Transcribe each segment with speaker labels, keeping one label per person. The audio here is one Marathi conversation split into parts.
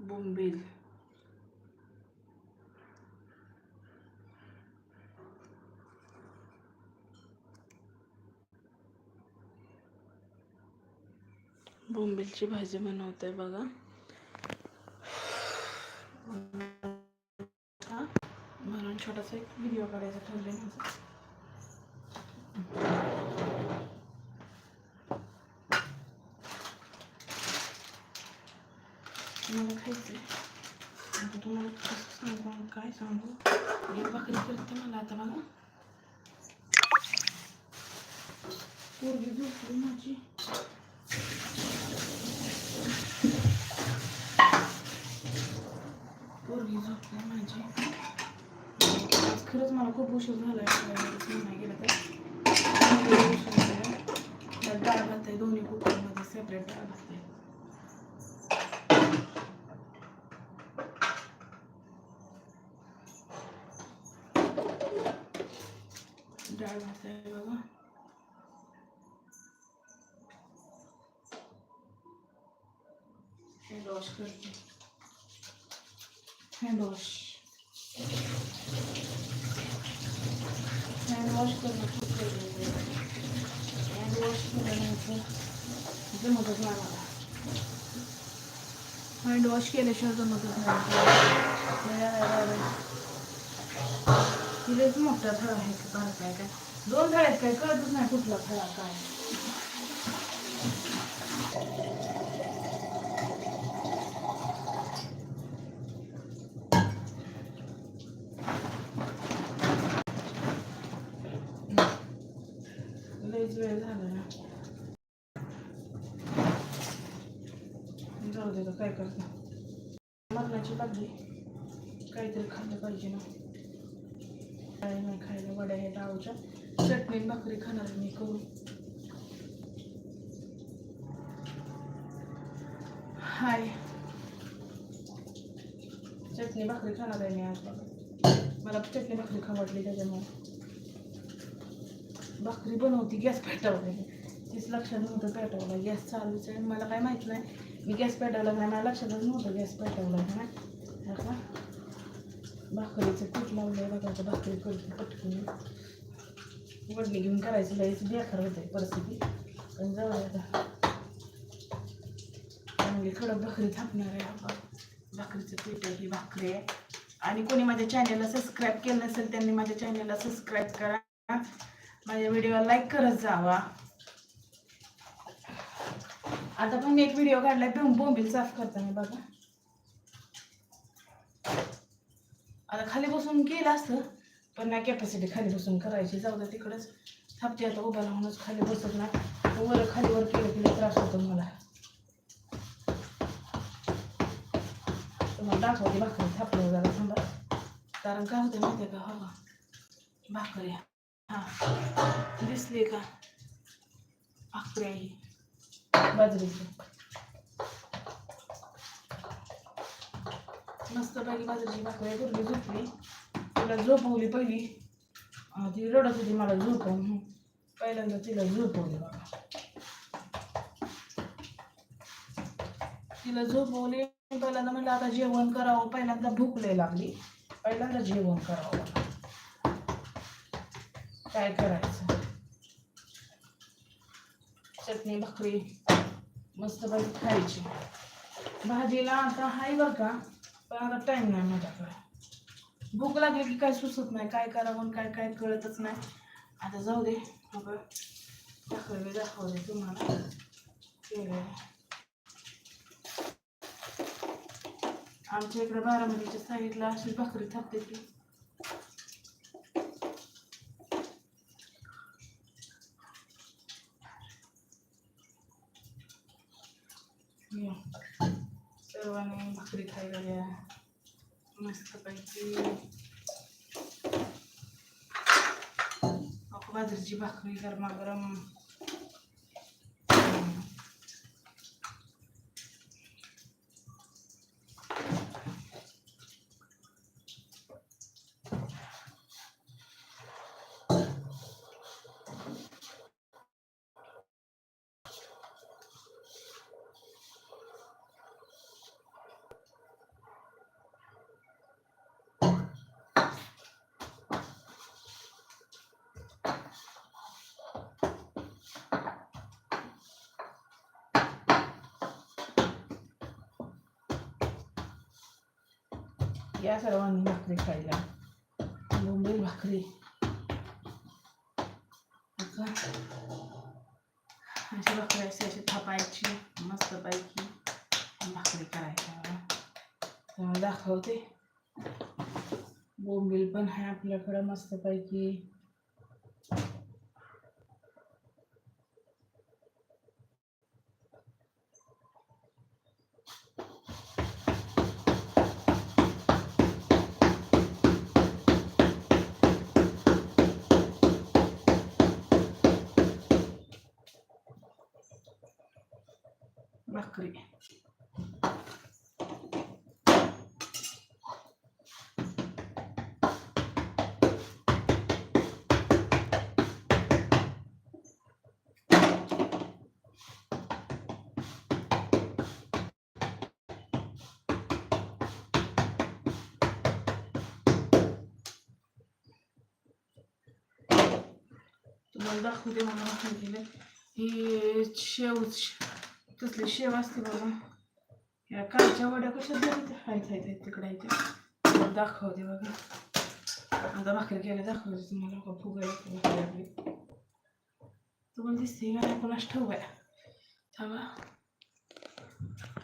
Speaker 1: बोंबील. बोंबीलची भाजी बनवते बघा. म्हणून छोटासा एक व्हिडिओ काढायचा ठरले मला खायचं आता तुम्हाला कसं सांगू काय सांगू एक भाकरी करते मला आता बघा पोरगी झोपली माझी पोरगी झोपली माझी आज खरंच मला खूप उशीर झाला आहे नाही गेलं तर उशीर झाला डाळ भात आहे दोन्ही कुकरमध्ये सेपरेट डाळ भात आहे डाळ भात आहे बघा हँड वॉश करते हँड वॉश हँड वॉश करणं खूप गरजेचं आहे हँड वॉश केल्यानंतर जमतच नाही मला हँड तुलेच मोठा थळा आहे का बारका आहे काय. दोन थळ आहेत काय कळतच नाही कुठला थळा काय. लयच वेळ झाला ना. जाऊ दे तर काय करता. मरणाची बादली काहीतरी खाल्लं पाहिजे ना. वड्या आहेत डाळूच्या चटणी भाकरी खाणार मी करून. हाय. चटणी भाकरी खाणार आहे मी आज मला चटणी भाकरी खावडली त्याच्यामुळे. भाकरी बनवती गॅस पेटवला. तीच लक्षात नव्हतं पेटवला गॅस चालूच आहे. मला काय माहीत नाही. मी गॅस पेटवला नाही. मला लक्षातच नव्हतं गॅस पेटवला नाही. आता भाकरीचं पीठ लावलंय बघा आता भाकरी करते पटकून. वडणी घेऊन करायचं लयच बेकार होते परिस्थिती. पण जाऊ आता. चांगली कडक भाकरी थापणार आहे आपण भाकरीचं पीठ आहे ही भाकरी आहे. आणि कोणी माझ्या चॅनलला सबस्क्राईब केलं नसेल त्यांनी माझ्या चॅनलला सबस्क्राईब करा. माझ्या व्हिडिओला लाईक करत जावा. आता पण मी एक व्हिडिओ काढलाय बोंब बोंबील साफ करताना बघा. आता खाली बसून केलं असतं पण नाही कॅपॅसिटी खाली बसून करायची. जाऊ दे तिकडंच. थापते आता उभा राहूनच खाली बसत नाही. वर खाली वर केलं की त्रास होतो मला. तुम्हाला दाखवते भाकरी. थापलं जरा थांबा. कारण काय होते माहिती आहे का? हो का? भाकरी. हां. दिसली का? भाकरी आहे बाजरीची. मस्त पहिली बाजरीची भाकरी पूर्वी झोपली. तिला झोपवली पहिली. ती रडत होती मला झोपवून. पहिल्यांदा तिला झोपवली बघा. तिला झोपवली. पहिल्यांदा म्हणलं आता जेवण करावं. पहिल्यांदा भूक लय लागली. पहिल्यांदा जेवण करावं काय करायचं? चटणी भाकरी मस्त पैकी खायची. भाजीला आता हाय बरं का? पण आता टाईम नाही माझ्याकडे भूक लागली की काय सुचत नाही काय करावं काय काय कळतच नाही. आता जाऊ दे मग दाखवले दाखवले तुम्हाला. केलंय. आमच्या इकडे बारामतीच्या साईडला अशी भाकरी थापते ती. या. सर्वांनी भाकरी खायला या मस्तपैकी अहो, बाजरीची भाकरी गरमागरम या सर्वांनी भाकरी खायला बोंबील भाकरी अशी भाकरी असे अशी थापायची मस्तपैकी भाकरी करायच्या तुम्हाला दाखवते बोंबील पण आहे आपल्याकडं मस्तपैकी तुम्हाला दाखवते मला सांगितले केलं. ही शेव तसली शेव असते बघा. या कालच्या वड्या कशा आहेत तिकडे इथे दाखवते बघा. आता भाकरी केल्या दाखवते तुम्हाला. का फुगायला तुम्हाला दिसते का? कोणास कोणाच ठेवू थांबा.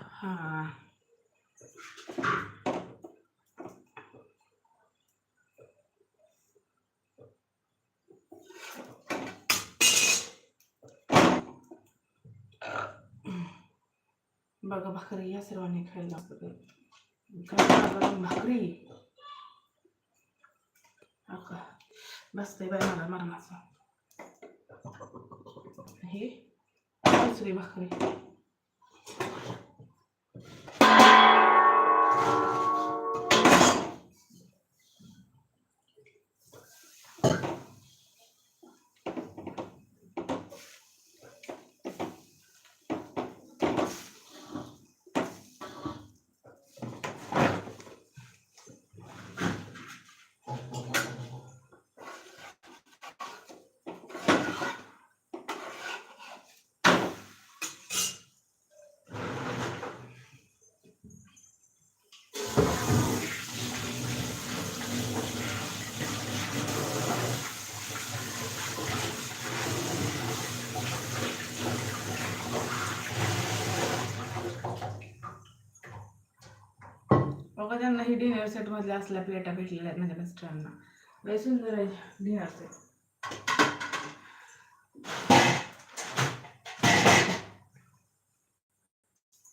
Speaker 1: हां. बघा भाकरी या सर्वांनी खायला गरम भाकरी? अका बसते बाय मला मरणाचं. हे दुसरी भाकरी. बघा त्यांना ही डिनर सेट मधल्या असल्या प्लेटा भेटलेल्या आहेत माझ्या मिस्टरांना लय सुंदर आहे डिनर सेट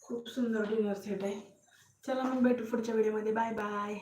Speaker 1: खूप सुंदर डिनर सेट आहे. चला मग भेटू पुढच्या व्हिडिओमध्ये बाय बाय